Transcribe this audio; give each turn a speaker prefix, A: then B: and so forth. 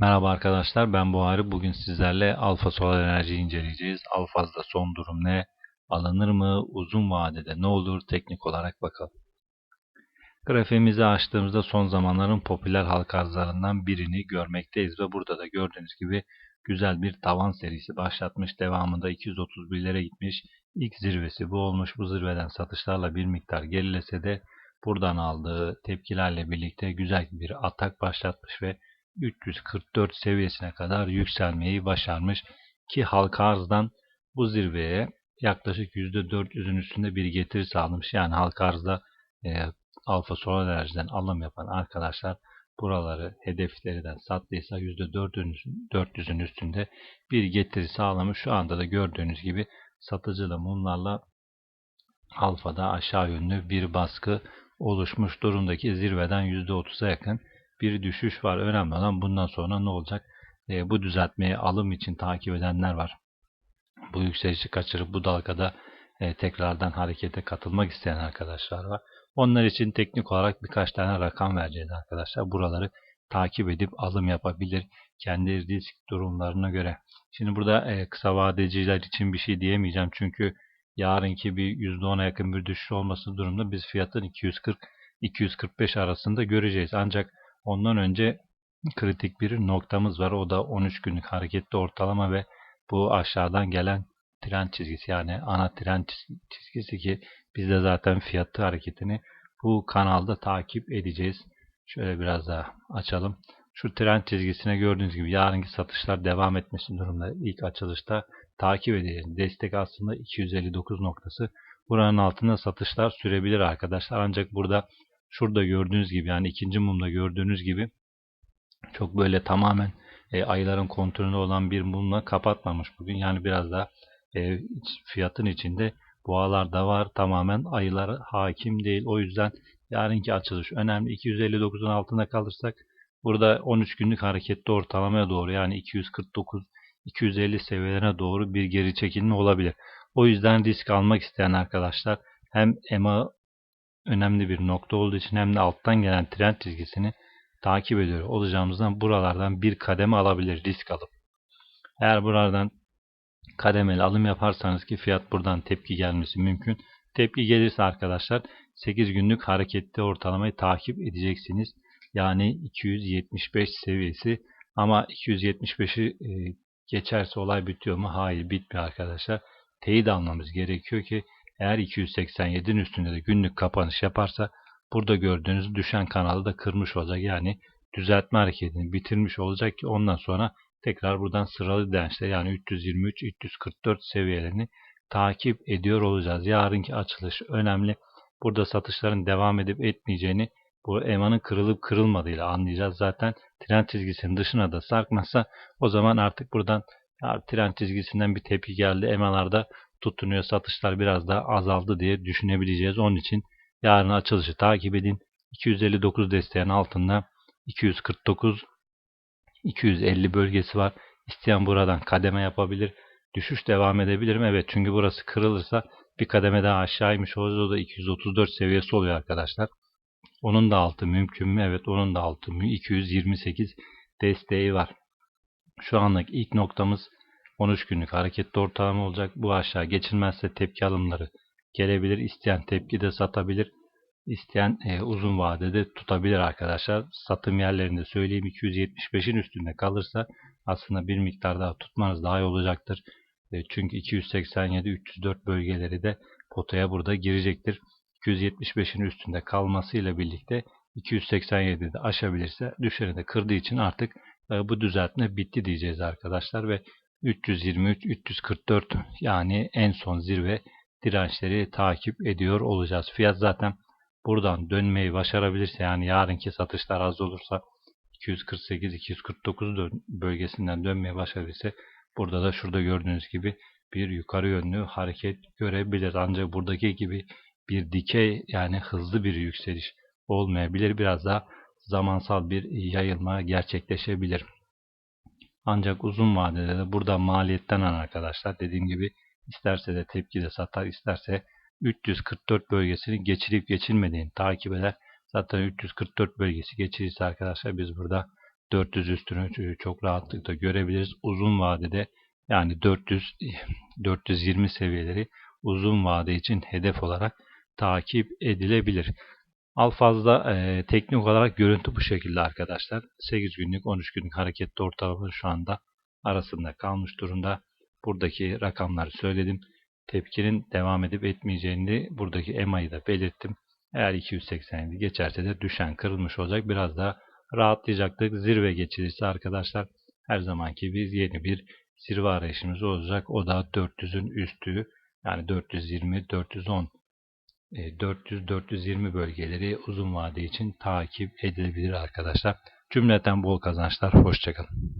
A: Merhaba arkadaşlar ben Buhari. Bugün sizlerle Alfa Solar Enerji inceleyeceğiz. Alfaz'da son durum ne? Alınır mı? Uzun vadede ne olur? Teknik olarak bakalım. Grafiğimizi açtığımızda son zamanların popüler halka arzlarından birini görmekteyiz ve burada da gördüğünüz gibi güzel bir tavan serisi başlatmış. Devamında 231'lere gitmiş. İlk zirvesi bu olmuş. Bu zirveden satışlarla bir miktar gerilese de buradan aldığı tepkilerle birlikte güzel bir atak başlatmış ve 344 seviyesine kadar yükselmeyi başarmış ki halka arzdan bu zirveye yaklaşık %400'ün üstünde bir getiri sağlamış. Yani halka arzda e, alfa solar enerjiden alım yapan arkadaşlar buraları hedeflerinden sattıysa %400'ün üstünde bir getiri sağlamış. Şu anda da gördüğünüz gibi satıcılı mumlarla alfada aşağı yönlü bir baskı oluşmuş durumdaki zirveden %30'a yakın bir düşüş var. Önemli olan bundan sonra ne olacak? E, bu düzeltmeyi alım için takip edenler var. Bu yükselişi kaçırıp bu dalgada e, tekrardan harekete katılmak isteyen arkadaşlar var. Onlar için teknik olarak birkaç tane rakam vereceğiz arkadaşlar. Buraları takip edip alım yapabilir kendi risk durumlarına göre. Şimdi burada e, kısa vadeciler için bir şey diyemeyeceğim çünkü yarınki bir %10'a yakın bir düşüş olması durumunda biz fiyatın 240-245 arasında göreceğiz. Ancak Ondan önce kritik bir noktamız var. O da 13 günlük hareketli ortalama ve bu aşağıdan gelen trend çizgisi yani ana trend çizgisi ki biz de zaten fiyatı hareketini bu kanalda takip edeceğiz. Şöyle biraz daha açalım. Şu trend çizgisine gördüğünüz gibi yarınki satışlar devam etmesi durumda ilk açılışta takip edeceğiz. Destek aslında 259 noktası. Buranın altında satışlar sürebilir arkadaşlar. Ancak burada Şurada gördüğünüz gibi yani ikinci mumda gördüğünüz gibi çok böyle tamamen e, ayların kontrolünde olan bir mumla kapatmamış bugün. Yani biraz da e, fiyatın içinde boğalar da var. Tamamen ayılar hakim değil. O yüzden yarınki açılış önemli. 259'un altında kalırsak burada 13 günlük hareketli ortalamaya doğru yani 249 250 seviyelerine doğru bir geri çekilme olabilir. O yüzden risk almak isteyen arkadaşlar hem EMA önemli bir nokta olduğu için hem de alttan gelen trend çizgisini takip ediyor olacağımızdan buralardan bir kademe alabilir risk alıp. Eğer buralardan kademeli alım yaparsanız ki fiyat buradan tepki gelmesi mümkün. Tepki gelirse arkadaşlar 8 günlük hareketli ortalamayı takip edeceksiniz. Yani 275 seviyesi ama 275'i e, geçerse olay bitiyor mu? Hayır bitmiyor arkadaşlar. Teyit almamız gerekiyor ki eğer 287'nin üstünde de günlük kapanış yaparsa burada gördüğünüz düşen kanalı da kırmış olacak. Yani düzeltme hareketini bitirmiş olacak ki ondan sonra tekrar buradan sıralı dirençte yani 323-344 seviyelerini takip ediyor olacağız. Yarınki açılış önemli. Burada satışların devam edip etmeyeceğini bu EMA'nın kırılıp kırılmadığıyla anlayacağız. Zaten trend çizgisinin dışına da sarkmazsa o zaman artık buradan ya, trend çizgisinden bir tepki geldi. EMA'larda tutunuyor. Satışlar biraz daha azaldı diye düşünebileceğiz. Onun için yarın açılışı takip edin. 259 desteğin altında 249 250 bölgesi var. İsteyen buradan kademe yapabilir. Düşüş devam edebilir mi? Evet çünkü burası kırılırsa bir kademe daha aşağıymış. O da 234 seviyesi oluyor arkadaşlar. Onun da altı mümkün mü? Evet onun da altı 228 desteği var. Şu anlık ilk noktamız 13 günlük hareketli ortalama olacak. Bu aşağı geçilmezse tepki alımları gelebilir. İsteyen tepki de satabilir. İsteyen e, uzun vadede tutabilir arkadaşlar. Satım yerlerinde söyleyeyim 275'in üstünde kalırsa aslında bir miktar daha tutmanız daha iyi olacaktır. E, çünkü 287-304 bölgeleri de potaya burada girecektir. 275'in üstünde kalmasıyla birlikte 287'de aşabilirse düşeni de kırdığı için artık e, bu düzeltme bitti diyeceğiz arkadaşlar ve 323, 344 yani en son zirve dirençleri takip ediyor olacağız. Fiyat zaten buradan dönmeyi başarabilirse yani yarınki satışlar az olursa 248-249 bölgesinden dönmeye başarırsa burada da şurada gördüğünüz gibi bir yukarı yönlü hareket görebilir. Ancak buradaki gibi bir dikey yani hızlı bir yükseliş olmayabilir. Biraz daha zamansal bir yayılma gerçekleşebilir. Ancak uzun vadede de burada maliyetten an arkadaşlar dediğim gibi isterse de tepki de satar isterse 344 bölgesini geçirip geçilmediğini takip eder. Zaten 344 bölgesi geçirirse arkadaşlar biz burada 400 üstünü çok rahatlıkla görebiliriz. Uzun vadede yani 400 420 seviyeleri uzun vade için hedef olarak takip edilebilir. Alfaz'da e, teknik olarak görüntü bu şekilde arkadaşlar. 8 günlük 13 günlük hareketli ortalama şu anda arasında kalmış durumda. Buradaki rakamları söyledim. Tepkinin devam edip etmeyeceğini buradaki EMA'yı da belirttim. Eğer 287 geçerse de düşen kırılmış olacak. Biraz daha rahatlayacaktık. Zirve geçilirse arkadaşlar her zamanki biz yeni bir zirve arayışımız olacak. O da 400'ün üstü yani 420, 410 400-420 bölgeleri uzun vade için takip edilebilir arkadaşlar. Cümleten bol kazançlar. Hoşçakalın.